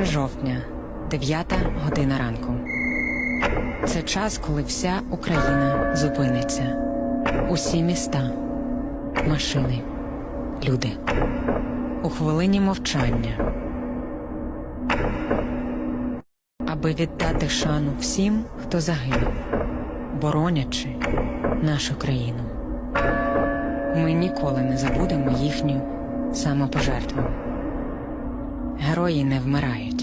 1 жовтня, 9 година ранку. Це час, коли вся Україна зупиниться. Усі міста, машини, люди. У хвилині мовчання. Аби віддати шану всім, хто загинув, боронячи нашу країну. Ми ніколи не забудемо їхню самопожертву. Герої не вмирають.